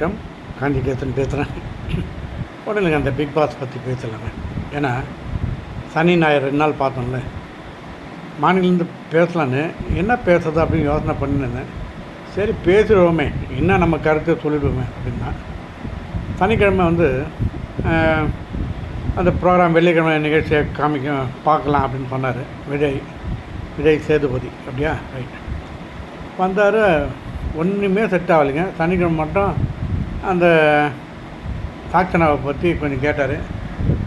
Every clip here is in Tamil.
வணக்கம். காஞ்சிகேசன் பேசுகிறேன் உடனே அந்த பிக் பாஸ் பற்றி பேசலாங்க ஏன்னா சனி ஞாயிறு ரெண்டு நாள் பார்த்தோம்ல. மாநிலேருந்து பேசலான்னு என்ன பேசுறது அப்படின்னு யோசனை பண்ணிருந்தேன் சரி பேசிடுவோமே என்ன நம்ம கருத்தை சொல்லிடுவோமே அப்படின்னா சனிக்கிழமை வந்து அந்த ப்ரோக்ராம் வெள்ளிக்கிழமை நிகழ்ச்சியை காமிக்க பார்க்கலாம் அப்படின்னு சொன்னார். விஜய் விஜய் சேதுபதி. அப்படியா? ரைட் வந்தார். ஒன்றுமே செட் ஆகலைங்க. சனிக்கிழமை மட்டும் அந்த சாக்சனாவை பற்றி கொஞ்சம் கேட்டார்.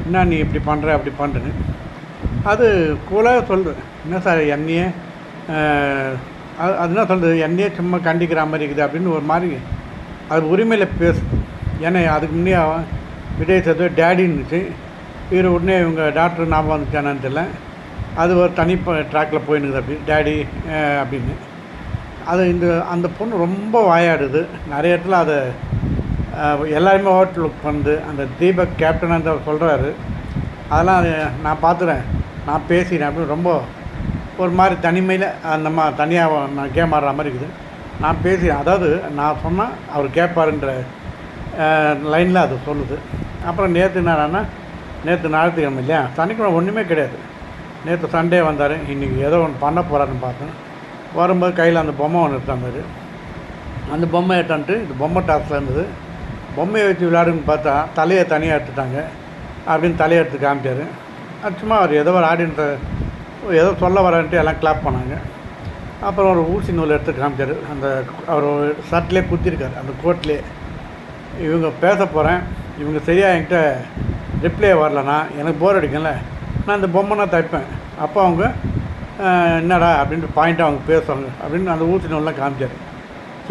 என்ன நீ இப்படி பண்ணுற அப்படி பண்ணுறேன்னு அது கூலாக சொல்லுது என்ன சார் என்னையே அது அது என்ன என்னையே சும்மா கண்டிக்கிற மாதிரி இருக்குது அப்படின்னு ஒரு மாதிரி அது உரிமையில் பேசுது. ஏன்னா அதுக்கு முன்னே அவன் விஜய் சேது டேடின்னுச்சு இவர் உடனே இவங்க டாக்டர் ஞாபகம் வந்துச்சானான்னு தெரியல. அது ஒரு தனி ட்ராக்கில் போயினுது அப்படி டேடி அப்படின்னு. அது இந்த அந்த பொண்ணு ரொம்ப வாயாடுது. நிறைய இடத்துல அதை எல்லாருமே ஓவர் லுக் பண்ணுது. அந்த தீபக் கேப்டன் அந்த சொல்கிறாரு அதெல்லாம் அது நான் பார்த்துறேன். நான் பேசினேன் அப்படின்னு ரொம்ப ஒரு மாதிரி தனிமையில் அந்த மா தனியாக நான் கேம் ஆடுற மாதிரி இருக்குது. நான் பேசினேன் அதாவது நான் சொன்னால் அவர் கேட்பாருன்ற லைனில் அது சொல்லுது. அப்புறம் நேற்று என்னன்னா நேற்று ஞாயிற்றுக்கிழமை இல்லையா? சனிக்கிழமை ஒன்றுமே கிடையாது. நேற்று சண்டே வந்தார். இன்றைக்கி ஏதோ ஒன்று பண்ண போகிறாருன்னு பார்த்தேன். வரும்போது கையில் அந்த பொம்மை ஒன்று இருந்தார் அந்த பொம்மை எடுத்தான்ட்டு இது பொம்மை டாஸில் இருந்தது. பொம்மையை வச்சு விளையாடுன்னு பார்த்தா தலையை தனியாக எடுத்துட்டாங்க. அப்படின்னு தலையை எடுத்து காமிச்சார் சும்மா அவர் ஏதோ ஒரு ஆடியன்ஸை ஏதோ சொல்ல வரன்ட்டு எல்லாம் கிளாப் பண்ணாங்க. அப்புறம் ஒரு ஊசி நூல் எடுத்து காமிச்சார். அந்த அவர் ஷர்ட்லேயே குத்திருக்காரு. அந்த கோட்லேயே. இவங்க பேச போகிறேன் இவங்க சரியாக என்கிட்ட ரிப்ளை வரலனா எனக்கு போர் அடிக்கல நான் இந்த பொம்மைனா தைப்பேன். அப்போ அவங்க என்னடா? அப்படின்ட்டு பாயிண்ட்டாக அவங்க பேசுவாங்க. அப்படின்னு அந்த ஊசி நூல்லாம் காமிச்சார்.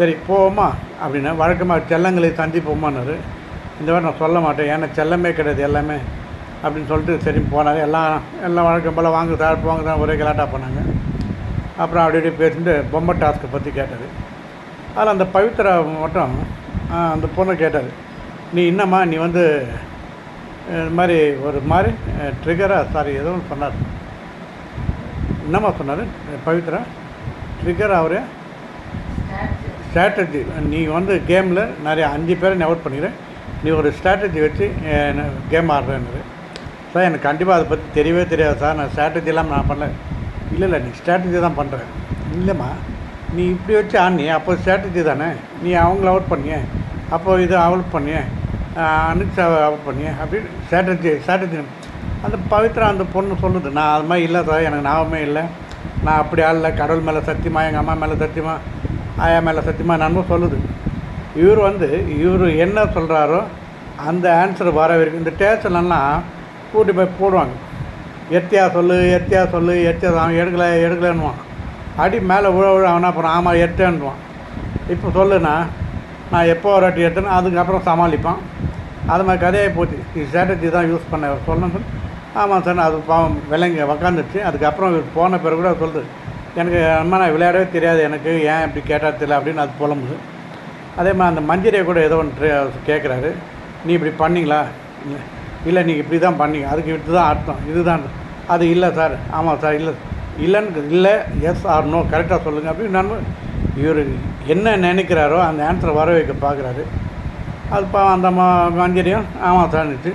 சரி போவோமா? அப்படின்னா வழக்கமாக செல்லங்களை சந்திப்போமான்னாரு. இந்த வாரம் நான் சொல்ல மாட்டேன். ஏன்னா செல்லமே கிடையாது எல்லாமே. அப்படின்னு சொல்லிட்டு சரி போனார். எல்லாம் எல்லாம் வழக்கம் போல் வாங்க சார் போங்க தான் ஒரே கலாட்டாக போனாங்க. அப்புறம் அப்படி இப்படி பேசிட்டு பொம்மை டாஸ்க்கை பற்றி கேட்டார். அதில் அந்த பவித்ரா மட்டும் அந்த பொண்ணை கேட்டார். நீ என்னம்மா நீ வந்து இது மாதிரி ஒரு மாதிரி ட்ரிகராக சாரி ஏதோ ஒன்று சொன்னார். என்னம்மா சொன்னார் பவித்ரா? ட்ரிகர் அவரே ஸ்ட்ராட்டஜி நீ வந்து கேமில் நிறைய அஞ்சு பேரை நெவட் பண்ணிக்கிறேன். நீ ஒரு ஸ்ட்ராட்டஜி வச்சு கேம் ஆடுறேன்னு சார் எனக்கு கண்டிப்பாக அதை பற்றி தெரியவே தெரியாது சார். நான் ஸ்ட்ராட்டஜிலாம் நான் பண்ணல. இல்லை இல்லை நீ ஸ்ட்ராட்டஜி தான் பண்ணுறேன் இல்லைம்மா நீ இப்படி வச்சு ஆனி அப்போ ஸ்ட்ராட்டஜி தானே. நீ அவங்கள அவுட் பண்ணிய. அப்போ இது அவுட் பண்ணிய. அனுக்ஷாவை அவுட் பண்ணிய. அப்படின்னு ஸ்ட்ராட்டஜி ஸ்ட்ராட்டஜி அந்த பவித்ரா அந்த பொண்ணு சொல்லுது. நான் அது மாதிரி இல்லை சார். எனக்கு ஞாபகமே இல்லை. நான் அப்படி ஆளல கடவுள் மேலே சத்தியமாக எங்கள் அம்மா மேலே சத்தியமாக ஆயா மேலே சத்தியமாக நண்பன் சொல்லுது. இவர் வந்து இவர் என்ன சொல்கிறாரோ அந்த ஆன்சர் வர வரைக்கும் இந்த டேஷன்லாம் கூட்டி போய் போடுவாங்க. எத்தியா சொல்லு எத்தியா சொல்லு எத்தியா அவன் எடுக்கலை எடுக்கலன்னுவான். அடி மேலே விழ விழ. அவனா அப்புறம் ஆமாம் எட்டேன்னுவான். இப்போ சொல்லுண்ணா நான் எப்போ ஒரு வாட்டி எடுத்தேன்னு அதுக்கப்புறம் சமாளிப்பான். அது மாதிரி கதையாக போச்சு. ஸ்ட்ராட்டஜி தான் யூஸ் பண்ண சொல்லணும் சொல்லி. ஆமாம் சார் அது பாவம் விலங்க உக்காந்துச்சு அதுக்கப்புறம் போன பிறகு கூட சொல்லுது எனக்கு அம்மா நான் விளையாடவே தெரியாது. எனக்கு ஏன் இப்படி கேட்டால் தெரியல அப்படின்னு அது புலம்புது. அதே மாதிரி அந்த மஞ்சரியை கூட ஏதோ ஒன்று கேட்குறாரு. நீ இப்படி பண்ணீங்களா? இல்லை. இல்லை நீங்கள் இப்படி தான் பண்ணீங்க. அதுக்கு இப்படி தான் அர்த்தம். இதுதான் அது இல்லை சார். ஆமாம் சார் இல்லை. இல்லைன்னு இல்லை. எஸ் ஆர் நோ கரெக்டாக சொல்லுங்கள் அப்படின்னு நான் இவர் என்ன நினைக்கிறாரோ அந்த ஆன்சரை வர வைக்க பார்க்குறாரு. அது பா அந்த மஞ்சரியும் ஆமாம் சார்னுச்சு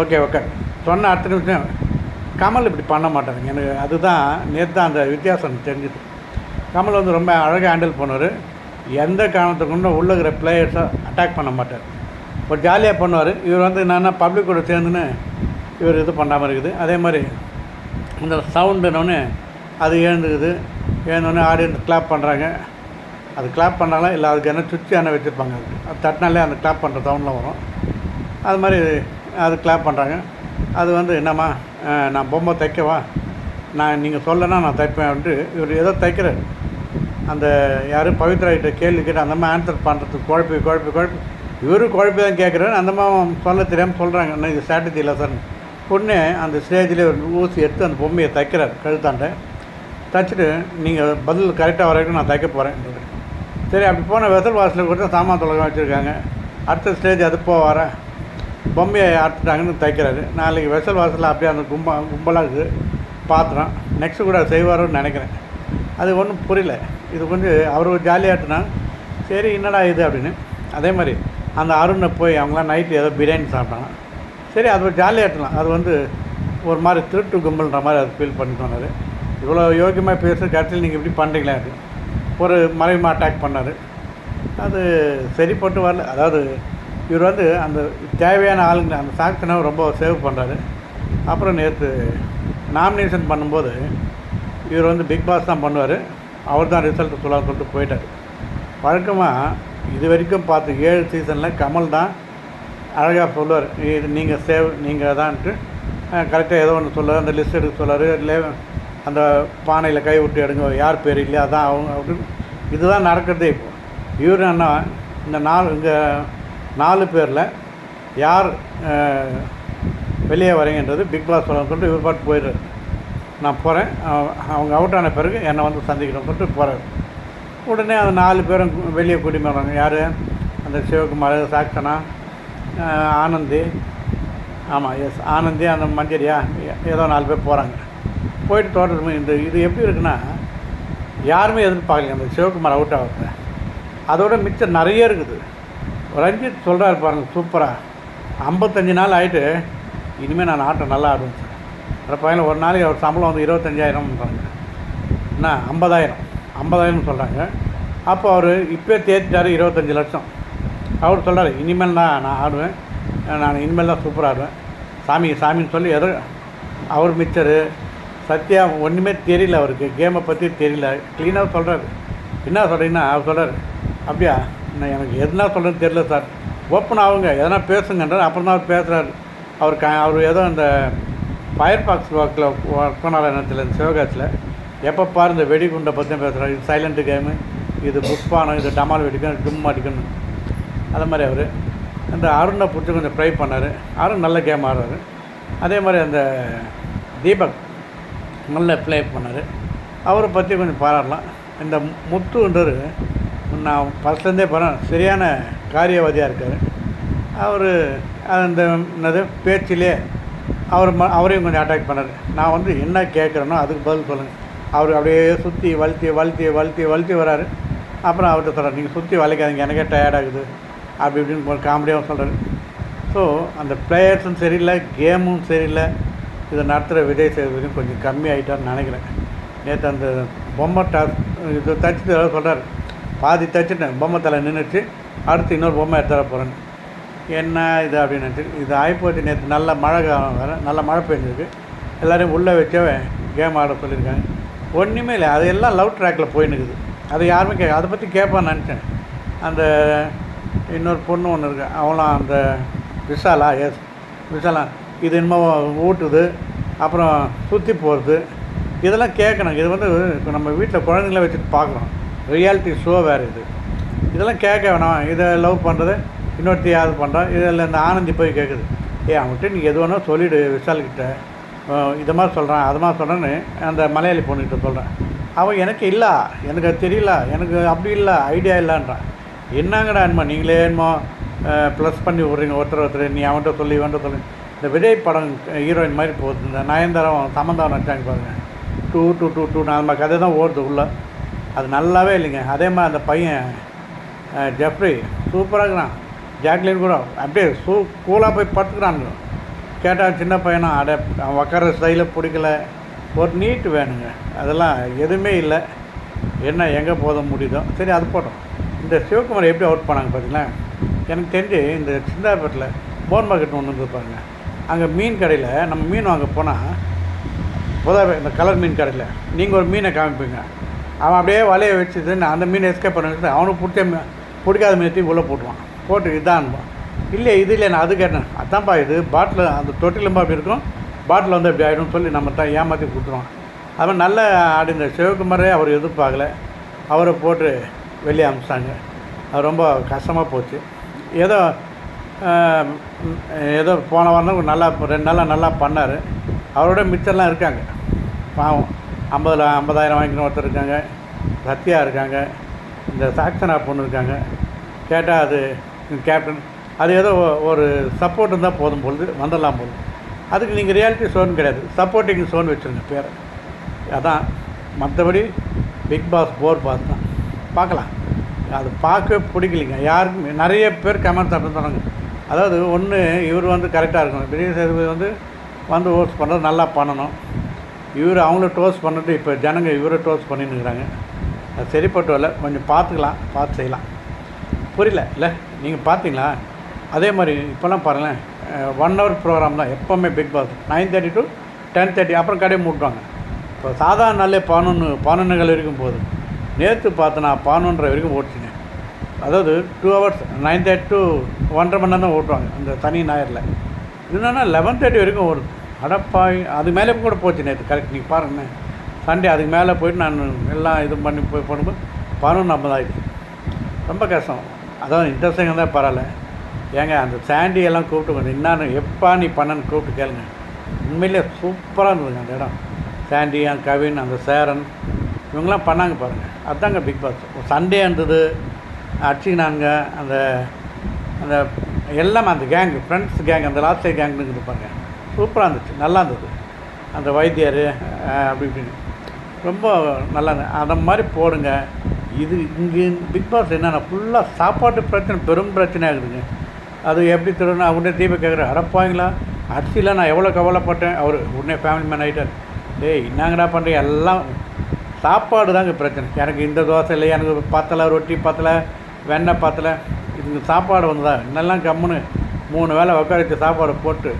ஓகே ஓகே. சொன்ன அடுத்த நிமிஷம் கமல் இப்படி பண்ண மாட்டாருங்க. எனக்கு அதுதான் நேற்று தான் அந்த வித்தியாசம் தெரிஞ்சுது. கமல் வந்து ரொம்ப அழகாக ஹேண்டில் பண்ணுவார். எந்த காரணத்துக்குன்னு கொண்டும் உள்ள இருக்கிற பிளேயர்ஸை அட்டாக் பண்ண மாட்டார். ஒரு ஜாலியாக பண்ணுவார். இவர் வந்து என்னென்னா பப்ளிக் கூட சேர்ந்துன்னு இவர் இது பண்ணாமல் இருக்குது. அதே மாதிரி இந்த சவுண்டுனோடனே அது எழுந்துக்குது எழுந்தோடனே ஆடியன்ஸ் கிளாப் பண்ணுறாங்க அது கிளாப் பண்ணாலும் இல்லை அதுக்கு என்ன சுவிட்ச் என்ன வச்சுருப்பாங்க. அது அது தட்டினாலே அந்த கிளாப் பண்ணுற சவுண்டில் வரும். அது மாதிரி அது கிளாப் பண்ணுறாங்க அது வந்து என்னம்மா நான் பொம்மை தைக்கவா? நான் நீங்கள் சொல்லனா நான் தைப்பேன் அப்படின்ட்டு இவர் ஏதோ தைக்கிறார். அந்த யார் பவித்ராகிட்ட கேள்வி கேட்டு அந்த மாதிரி ஆன்சர் பண்ணுறதுக்கு குழப்பி குழப்பி குழப்பி. இவரும் குழப்பி தான் கேட்குறாரு அந்த மாதிரி சொல்ல தெரியாமல் சொல்கிறாங்க இன்னும் இது சாட்டர்ஜி இல்லை சார் உடனே அந்த ஸ்டேஜில் ஒரு ஊசி எடுத்து அந்த பொம்மையை தைக்கிறார் கழுத்தாண்ட. தைச்சிட்டு நீங்கள் பதில் கரெக்டாக வர வரைக்கும் நான் தைக்க போகிறேன் சரி அப்படி போன வெசல் வாசலில் கொடுத்தா சாமான் தொலகம் வச்சுருக்காங்க. அடுத்த ஸ்டேஜ் அது போக வர பொம்மையை ஆட்டுட்டாங்கன்னு தைக்கிறாரு. நாளைக்கு வெசல் வாசலில் அப்படியே அந்த கும்ப கும்பலாக இருக்குது பாத்திரம் நெக்ஸ்ட்டு கூட செய்வாரோன்னு நினைக்கிறேன். அது ஒன்றும் புரியல. இது கொஞ்சம் அவர் ஜாலியாட்டுனா சரி என்னடா இது அப்படின்னு. அதே மாதிரி அந்த அருணை போய் அவங்களாம் நைட்டு ஏதோ பிரியாணி சாப்பிட்டாங்க. சரி அது ஒரு ஜாலியாக அது வந்து ஒரு மாதிரி திருட்டு கும்பல்ன்ற மாதிரி அது ஃபீல் பண்ணி சொன்னார் இவ்வளோ யோக்கியமாக பேசுகிற கட்சியில் நீங்கள் இப்படி பண்ணுறீங்களா அது ஒரு மறைமுக அட்டாக் பண்ணார். அது சரிப்பட்டு வரல. அதாவது இவர் வந்து அந்த தேவையான ஆளுங்க அந்த சாக்சனை ரொம்ப சேவ் பண்ணுறாரு அப்புறம் நேற்று நாமினேஷன் பண்ணும்போது இவர் வந்து பிக் பாஸ் தான் பண்ணுவார். அவர் தான் ரிசல்ட் சொல்லலாம் சொல்லிட்டு போயிட்டார். வழக்கமாக இது வரைக்கும் பார்த்து ஏழு சீசனில் கமல் தான் அழகாக சொல்லுவார். இது நீங்கள் சேவ் நீங்கள் தான்ட்டு கரெக்டாக ஏதோ ஒன்று சொல்லுவார். அந்த லிஸ்ட் எடுக்க சொல்லுவார். இல்லை அந்த பானையில் கை விட்டு எடுங்க யார் பேர் இல்லையா அதான் அவங்க அப்படின்னு இதுதான் நடக்கிறதே இப்போ. இவர் என்ன இந்த நாள் இங்கே நாலு பேரில் யார் வெளியே வரீங்கன்றது பிக் பாஸ் சொல்லணும்னு சொல்லிட்டு இவர் பாட்டு போயிடுறாரு. நான் போகிறேன் அவங்க அவுட் ஆன பிறகு என்னை வந்து சந்திக்கணும்னு சொல்லிட்டு போகிறார் உடனே அந்த நாலு பேரும் வெளியே கூட்டி வர்றாங்க யார்? அந்த சிவகுமார் சாக்சனா ஆனந்தி. ஆமாம் எஸ் ஆனந்தி அந்த மஞ்சரியா? ஏதோ நாலு பேர் போகிறாங்க போயிட்டு தோட்டத்து இந்த இது எப்படி இருக்குன்னா யாருமே எதிர்பார்க்கல அந்த சிவகுமார் அவுட் ஆகுது அதோட மிச்சம் நிறைய இருக்குது. ரஞ்சித் சொல்கிறாரு பாருங்க சூப்பராக ஐம்பத்தஞ்சு நாள் ஆகிட்டு இனிமேல் நான் ஆட்டம் நல்லா ஆடுவேன் சார். அந்த ஒரு நாளைக்கு அவர் சம்பளம் வந்து இருபத்தஞ்சாயிரம்ன்றாங்க என்ன ஐம்பதாயிரம். ஐம்பதாயிரம்னு சொல்கிறாங்க அப்போ அவர் இப்போ தேர்த்திட்டாரு இருபத்தஞ்சி லட்சம். அவர் சொல்கிறார் இனிமேல் தான் நான் ஆடுவேன். நான் இனிமேல் தான் சூப்பராக ஆடுவேன். சாமி சாமின்னு சொல்லி எதோ அவர் மிச்சரு சத்யா ஒன்றுமே தெரியல அவருக்கு. கேமை பற்றி தெரியல. க்ளீனாக சொல்கிறாரு என்ன சொல்கிறீங்கன்னா அவர் சொல்கிறார் அப்படியா நான் எனக்கு எதுனா சொல்கிறேன்னு தெரியல சார். ஓப்பன் ஆகுங்க. எதனா பேசுங்கன்றார். அப்புறம் தான் அவர் பேசுகிறாரு அவர் க அவர் ஏதோ அந்த ஃபயர் பாக்ஸ் ஒர்க்கில் ஒர்க் பண்ணால நேரத்தில் இந்த சிவகாசில். எப்போ பாரு இந்த வெடிகுண்டை பற்றி பேசுகிறார் இது சைலண்ட்டு கேமு இது புஷ்பானம் இது டமால் வெடிக்கணும் டும் அடிக்கணும் அது மாதிரி அவர். அந்த அருணை பிடிச்சி கொஞ்சம் ட்ரை பண்ணார். அருண் நல்ல கேம் ஆடுறாரு. அதே மாதிரி அந்த தீபக் நல்ல ப்ளே பண்ணார். அவரை பற்றி கொஞ்சம் பாராடலாம் இந்த முத்துன்றது நான் ஃபஸ்ட்லேருந்தே போகிறேன் சரியான காரியவாதியாக இருக்கார். அவர் அந்த என்னது பேச்சிலே அவர் ம அவரையும் கொஞ்சம் அட்டாக் பண்ணார். நான் வந்து என்ன கேட்குறேனோ அதுக்கு பதில் சொல்லுங்கள் அவர் அப்படியே சுற்றி வளர்த்தி வளர்த்தி வளர்த்தி வளர்த்தி வராரு. அப்புறம் அவர்கிட்ட சொல்கிறார் நீங்கள் சுற்றி வளைக்காதீங்க எனக்கே டயர்டாகுது அப்படி இப்படின்னு காமெடியாக சொல்கிறார் ஸோ அந்த பிளேயர்ஸும் சரியில்லை கேமும் சரியில்லை. இதை நடத்துகிற விஜய் சேதுபதியும் கொஞ்சம் கம்மி ஆகிட்டார்னு நினைக்கிறேன். நேற்று அந்த பொம்மை டாஸ் இது தச்சு சொல்கிறார் பாதி தச்சுட்டேன் பொம்மை தலை நின்றுச்சு அடுத்து இன்னொரு பொம்மை எடுத்துட போகிறேன் என்ன இது அப்படின்னு நினச்சிட்டு இது ஆகிப்போச்சு நேற்று நல்ல மழை காலம் வேறு நல்ல மழை பெஞ்சிருக்கு. எல்லோரையும் உள்ளே வச்சவே கேம் ஆட சொல்லியிருக்காங்க. ஒன்றுமே இல்லை. அது எல்லாம் லவ் ட்ராக்கில் போயின்னுக்குது அது யாருமே கே அதை பற்றி கேட்பான்னு நினச்சேன். அந்த இன்னொரு பொண்ணு ஒன்று இருக்கு. அவளாம் அந்த விஷாலா எஸ் விஷாலா இது என்னமோ ஊட்டுது. அப்புறம் சுற்றி போகிறது இதெல்லாம் கேட்கணும். இது வந்து இப்போ நம்ம வீட்டில் குழந்தைங்கள வச்சுட்டு பார்க்குறோம். ரியாலிட்டி ஷோ வேறு இது. இதெல்லாம் கேட்க வேணாம். இதை லவ் பண்ணுறது இன்னொருத்தி யாரு பண்ணுறான் இதில் இந்த ஆனந்தி போய் கேட்குது. ஏ அவன்கிட்ட நீ எது வேணால் சொல்லிவிடு விஷால்கிட்ட இதை இது மாதிரி சொல்கிறான் அது மாதிரி சொல்கிறேன்னு அந்த மலையாளி பொண்ணுக்கிட்ட சொல்கிறேன் அவன் எனக்கு இல்லை எனக்கு அது தெரியல எனக்கு அப்படி இல்லை ஐடியா இல்லைன்றான். என்னங்கடா என்னமோ நீங்களே என்னமோ ப்ளஸ் பண்ணி விட்றீங்க ஒருத்தர் ஒருத்தர் நீ அவன்கிட்ட சொல்லி இவன்கிட்ட சொல்லி. இந்த விஜய் படம் ஹீரோயின் மாதிரி போகுது. இந்த நயன்தாரம் சமந்தாரம் நடிச்சாங்க பாருங்கள் டூ டூ டூ டூ நம்ம கதை தான் ஓடுது உள்ளே. அது நல்லாவே இல்லைங்க. அதே மாதிரி அந்த பையன் அஹ், ஜெஃப்ரி சூப்பராக இருக்கிறான். ஜாக்லின் கூட அப்படியே சூ கூலாக போய் படுத்துக்கிறானுங்க. கேட்டால் சின்ன பையனா அட அவன் உக்கார ஸ்டைலில் பிடிக்கல. ஒரு நீட்டு வேணுங்க. அதெல்லாம் எதுவுமே இல்லை. என்ன எங்கே போத முடியுதோ. சரி அது போட்டோம். இந்த சிவகுமார் எப்படி அவுட் பண்ணாங்க பார்த்தீங்களா எனக்கு தெரிஞ்சு இந்த சிந்தாபேட்டில் போன் மார்க்கெட் ஒன்று வந்து பாருங்க. அங்கே மீன் கடையில் நம்ம மீன் வாங்க போனால் புதாவை இந்த கலர் மீன் கடையில் நீங்கள் ஒரு மீனை காமிப்பீங்க. அவன் அப்படியே வலையை வச்சுட்டு நான் அந்த மீனை எஸ்கேப் பண்ண வச்சுட்டு அவனுக்கு பிடிச்ச மீ பிடிக்காத மீனத்தையும் உள்ளே போட்டுவான் போட்டு இதான் இல்லை இது இல்லை நான் அது கேட்டேன். அதான்ப்பா இது பாட்டில் அந்த தொட்டிலும்பா அப்படி இருக்கும். பாட்டில் வந்து அப்படி ஆகிடும் சொல்லி நம்ம தான் ஏமாற்றி கொடுத்துருவான். அவன் நல்ல ஆடி இந்த சிவகுமாரே அவர் எதிர்பார்க்கல. அவரை போட்டு வெளியே அனுப்பிச்சாங்க அது ரொம்ப கஷ்டமாக போச்சு. ஏதோ ஏதோ போன வாரம் நல்லா ரெண்டு நாளாக நல்லா பண்ணார். அவரோட மிச்சம்லாம் இருக்காங்க. பாவம். ஐம்பதில் ஐம்பதாயிரம் வாங்கிக்கணும் ஒருத்தர் இருக்காங்க. சத்யா இருக்காங்க. இந்த சாக்சனா பொண்ணு இருக்காங்க. கேட்டால் அது கேப்டன் அது ஏதோ ஒரு சப்போர்ட் இருந்தால் போதும் பொழுது வந்துடலாம் போதும் அதுக்கு நீங்கள் ரியாலிட்டி ஷோன்னு கிடையாது. சப்போர்ட்டிங் ஷோன்னு வச்சுருங்க பேர். அதான் மற்றபடி பிக் பாஸ் போர் பாஸ் தான். பார்க்கலாம். அது பார்க்கவே பிடிக்கலைங்க. யாருக்குமே நிறைய பேர் கமெண்ட்ஸ் அப்படின்னு சொன்னாங்க. அதாவது ஒன்று இவர் வந்து கரெக்டாக இருக்கணும். விஜய் சேதுபதி வந்து வந்து ஓட்ஸ் பண்ணுறது நல்லா பண்ணணும். இவர் அவங்கள டோஸ் பண்ணிட்டு இப்போ ஜனங்க இவரை டோஸ் பண்ணின்னு அது சரிப்பட்டு வரல. கொஞ்சம் பார்த்துக்கலாம். பார்த்து செய்யலாம். புரியல. இல்லை நீங்கள் பார்த்தீங்களா? அதே மாதிரி இப்போல்லாம் பாருங்களேன். ஒன் ஹவர் ப்ரோக்ராம் தான். எப்போவுமே big boss nine thirty to ten thirty அப்புறம் கடையை மூட்டுவாங்க. இப்போ சாதாரண நாளே பதினொன்று பதினொன்றுகள் வரைக்கும் போது நேற்று பார்த்தனா பதினொன்றரை வரைக்கும் ஓட்டுச்சுங்க அதாவது two hours nine thirty to ஒன்றரை மணி நேரம் தான் ஓட்டுவாங்க. அந்த தனி ஞாயிறில். என்னென்னா லெவன் தேர்ட்டி வரைக்கும் ஓடுது. அடப்பாய் அது மேலே கூட போச்சு நேற்று கரெக்ட் நீங்கள் பாருங்க. சண்டே அதுக்கு மேலே போயிட்டு நான் எல்லாம் இது பண்ணி போய் பண்ணும்போது பணம் நம்ம ஆயிடுச்சு ரொம்ப கஷ்டம். அதான் இன்ட்ரெஸ்டிங்காக தான் பரவாயில்ல. ஏங்க அந்த சாண்டி எல்லாம் கூப்பிட்டு கொஞ்சம் என்னான்னு எப்போ நீ பண்ணன்னு கூப்பிட்டு கேளுங்க. உண்மையிலே சூப்பராக இருந்ததுங்க அந்த இடம். சாண்டி அந்த கவின் அந்த சேரன் இவங்கெல்லாம் பண்ணாங்க பாருங்கள் அதுதாங்க பிக் பாஸ் சண்டே இருந்தது அடிச்சுக்கினாங்க அந்த அந்த எல்லாம் அந்த கேங் ஃப்ரெண்ட்ஸ் கேங் அந்த லாஸ்ட் கேங்னு இருப்பாங்க சூப்பராக இருந்துச்சு. நல்லா இருந்தது. அந்த வைத்தியர் அப்படி இப்படின்னு ரொம்ப நல்லா இருந்தது. அந்த மாதிரி போடுங்க. இது இங்கே பிக் பாஸ் என்னென்னா ஃபுல்லாக சாப்பாட்டு பிரச்சனை பெரும் பிரச்சனையாக இருக்குதுங்க அது எப்படி திருடணும்? அவனே தீபம் கேட்குறேன் அடப்பாங்களா அரிசியில் நான் எவ்வளோ கவலைப்பட்டேன். அவர் உடனே ஃபேமிலி மேன் ஆகிட்டார் டேய் என்னங்கடா பண்ணுறீங்க எல்லாம் சாப்பாடு தாங்க பிரச்சனை. எனக்கு இந்த தோசை இல்லை எனக்கு பத்தலை ரொட்டி பத்தலை வெண்ணெய் பத்தலை. இதுங்க சாப்பாடு வந்ததா இன்னெல்லாம் கம்முன்னு மூணு வேளை உட்காரித்து வச்சு சாப்பாடு போட்டு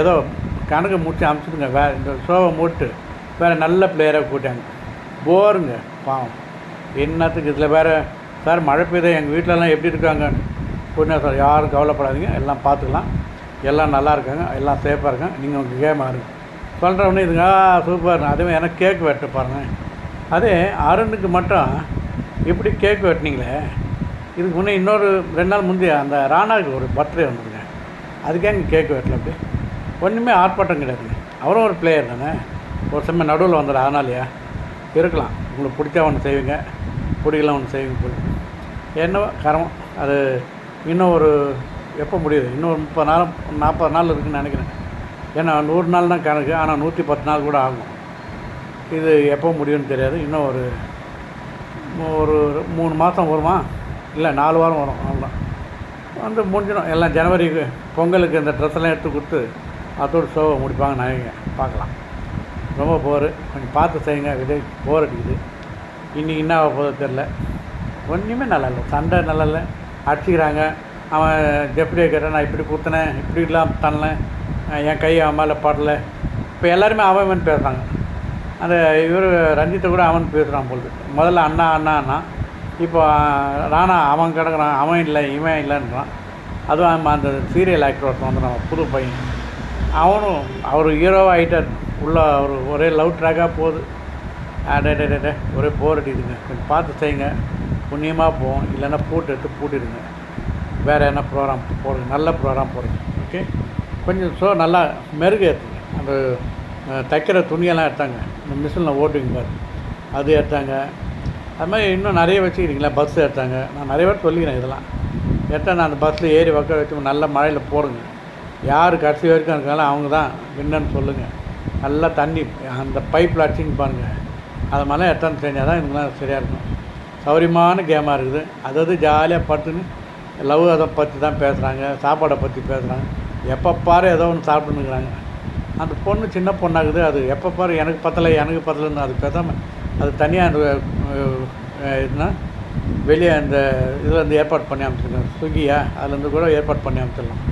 ஏதோ கணக்கு முடிச்சு அமுச்சுடுங்க வே இந்த ஷோவை மூட்டு. வேறு நல்ல பிளேயராக கூட்டாங்க போருங்க பாவம். என்னத்துக்கு இதில் வேறு சார் மழை பெய்யுது எங்கள் வீட்டிலலாம் எப்படி இருக்காங்க? பொண்ணு சார் யாரும் கவலைப்படாதீங்க எல்லாம் பார்த்துக்கலாம். எல்லாம் நல்லா இருக்காங்க எல்லாம் சேஃபாக இருக்காங்க. நீங்கள் உங்கள் கேமாக ஆடுங்க. சொல்கிறவனே இதுங்க ஆ சூப்பர் அதுவே எனக்கு கேக் வெட்ட பாருங்க. அதே அருணுக்கு மட்டும் இப்படி கேக் வெட்டினீங்களே? இதுக்கு முன்னே இன்னொரு ரெண்டு நாள் முந்தைய அந்த ராணாவுக்கு ஒரு பர்த்டே வந்ததுங்க அதுக்காக நீங்கள் கேட்க வரல அப்படி ஒன்றுமே ஆர்ப்பாட்டம் கிடையாது. அவரும் ஒரு பிளேயர் தானே. ஒரு சமயம் நடுவில் வந்துடும் அதனாலயா இருக்கலாம். உங்களுக்கு பிடிச்சா ஒன்று செய்வீங்க. பிடிக்கலாம் ஒன்று செய்வீங்க போய் என்னவோ கரமம் அது இன்னும் ஒரு எப்போ முடியுது? இன்னும் ஒரு முப்பது நாள் நாற்பது நாள் இருக்குதுன்னு நினைக்கிறேன். ஏன்னா நூறு நாள் தான் கணக்கு. ஆனால் நூற்றி பத்து நாள் கூட ஆகும். இது எப்போ முடியும்னு தெரியாது. இன்னும் ஒரு ஒரு மூணு மாதம் வருமா? இல்லை நாலு வாரம் வரும். வந்து முடிஞ்சிடும். எல்லாம் ஜனவரி பொங்கலுக்கு இந்த ட்ரெஸ்ஸெல்லாம் எடுத்து கொடுத்து அதோடு ஷோவை முடிப்பாங்க நாயங்க பார்க்கலாம். ரொம்ப போர் கொஞ்சம் பார்த்து செய்யுங்க. விஜய் போர் அடிக்குது. இன்றைக்கி என்ன ஆக போதோ தெரில ஒன்றுமே நல்லா இல்லை. சண்டை நல்லா இல்லை. அடிச்சுக்கிறாங்க. அவன் ஜெப்டியை கேட்டான் நான் இப்படி குத்தினேன் இப்படி இல்லாமல் தள்ளேன் என் கை அவன் மேலே படலை. இப்போ எல்லாருமே அவன் இவன் பேசுகிறாங்க அந்த இவர் ரஞ்சித்தை கூட அவன் பேசுகிறான் போல் முதல்ல அண்ணா அண்ணா அண்ணா. இப்போ ராணா அவன் கிடக்குறான் அவன் இல்லை இவன் இல்லைன்றான். அதுவும் நம்ம அந்த சீரியல் ஆக்டர் ஒருத்தன் வந்து நம்ம புது பையன். அவனும் அவர் ஹீரோவாக ஆகிட்டார் உள்ள ஒரு ஒரே லவ் ட்ராக்காக போகுது. அடே ஒரே போர் அடிக்குதுங்க. கொஞ்சம் பார்த்து செய்யுங்க. புண்ணியமாக போவோம். இல்லைன்னா பூட்டு எடுத்து பூட்டிடுங்க. வேறு என்ன ப்ரோக்ராம் போடுங்க? நல்ல ப்ரோக்ராம் போடுங்க. ஓகே கொஞ்சம் ஸோ நல்லா மெருகு ஏற்றுங்க அந்த தைக்கிற துணியெல்லாம் எடுத்தாங்க. இந்த மிஷினில் ஓட்டுங்க பாரு. அது எடுத்தாங்க அது மாதிரி இன்னும் நிறைய வச்சுக்கிறீங்களா பஸ் எடுத்தாங்க. நான் நிறைய பேர் சொல்லிக்கிறேன் இதெல்லாம். எடுத்தா நான் அந்த பஸ்ஸில் ஏறி உட்கார வச்சு நல்ல மழையில் போடுங்க. யார் கடைசி வரைக்கும் இருக்காங்களோ அவங்க தான் என்னன்னு சொல்லுங்கள் நல்லா தண்ணி அந்த பைப்பில் அடிச்சுன்னு பாருங்கள் அதை மாதிரிலாம் எட்டான்னு செஞ்சால் தான் இதுங்களாம் சரியாக இருக்கும். சௌரியமான கேமாக இருக்குது. அதாவது ஜாலியாக பட்டுன்னு லவ் அதை பற்றி தான் பேசுகிறாங்க சாப்பாடை பற்றி பேசுகிறாங்க எப்போ பாரு ஏதோ ஒன்று சாப்பிட்டுன்னுக்குறாங்க. அந்த பொண்ணு சின்ன பொண்ணாகுது. அது எப்போ பாரு எனக்கு பத்தலை எனக்கு பத்தலைன்னு அது பேசாமல் அது தனியாக அந்த இதுனா வெளியே அந்த இதில் ஏற்பாடு பண்ணி அமைச்சிருக்கேன் ஸ்விக்கியா? அதுலேருந்து கூட ஏற்பாடு பண்ணி அமைச்சிடலாம்.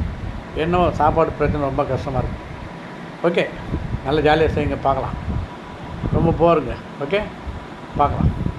என்னவோ சாப்பாடு பிரச்சனை ரொம்ப கஷ்டமாக இருக்கும் ஓகே நல்ல ஜாலியாக செய்யுங்க பார்க்கலாம். ரொம்ப போருங்க. ஓகே பார்க்கலாம்.